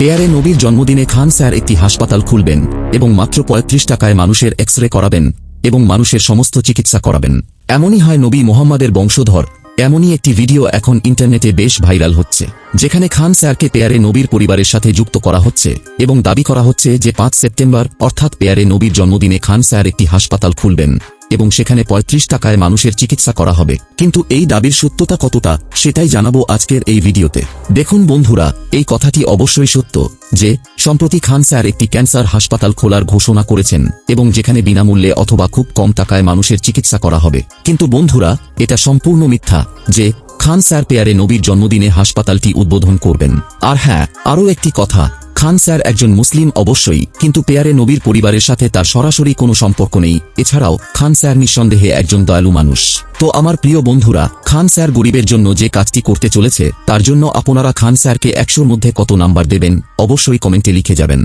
পেয়ারে নবীর জন্মদিনে খান স্যার একটি হাসপাতাল খুলবেন এবং মাত্র পঁয়ত্রিশ টাকায় মানুষের এক্স করাবেন এবং মানুষের সমস্ত চিকিৎসা করাবেন। এমনই হয় নবী মোহাম্মদের বংশধর, এমনই একটি ভিডিও এখন ইন্টারনেটে বেশ ভাইরাল হচ্ছে, যেখানে খান স্যারকে পেয়ারে নবীর পরিবারের সাথে যুক্ত করা হচ্ছে এবং দাবি করা হচ্ছে যে পাঁচ সেপ্টেম্বর, অর্থাৎ পেয়ারে নবীর জন্মদিনে খান স্যার একটি হাসপাতাল খুলবেন। এবং সেখানে পঁয়ত্রিশ টাকায় মানুষের চিকিৎসা করা হবে। কিন্তু এই দাবির সত্যতা কতটা, সেটাই জানাব আজকের এই ভিডিওতে। দেখুন বন্ধুরা, এই কথাটি অবশ্যই সত্য, যে, সম্প্রতি খান স্যার একটি ক্যান্সার হাসপাতাল খোলার ঘোষণা করেছেন, এবং যেখানে বিনামূল্যে অথবা খুব কম টাকায় মানুষের চিকিৎসা করা হবে। কিন্তু বন্ধুরা, এটা সম্পূর্ণ মিথ্যা, যে, খান স্যার পেয়ারে নবীর জন্মদিনে হাসপাতালটি উদ্বোধন করবেন। আর হ্যাঁ আরও একটি কথা খান স্যার একজন মুসলিম অবশ্যই, কিন্তু পেয়ারে নবীর পরিবারের সাথে তার সরাসরি কোনো সম্পর্ক নেই। এছাড়াও, খান স্যার নিঃসন্দেহে একজন দয়ালু মানুষ। তো আমার প্রিয় বন্ধুরা, খান স্যার গরিবের জন্য যে কাজটি করতে চলেছে, তার জন্য আপনারা খান স্যারকে একশোর মধ্যে কত নাম্বার দেবেন, অবশ্যই কমেন্টে লিখে যাবেন।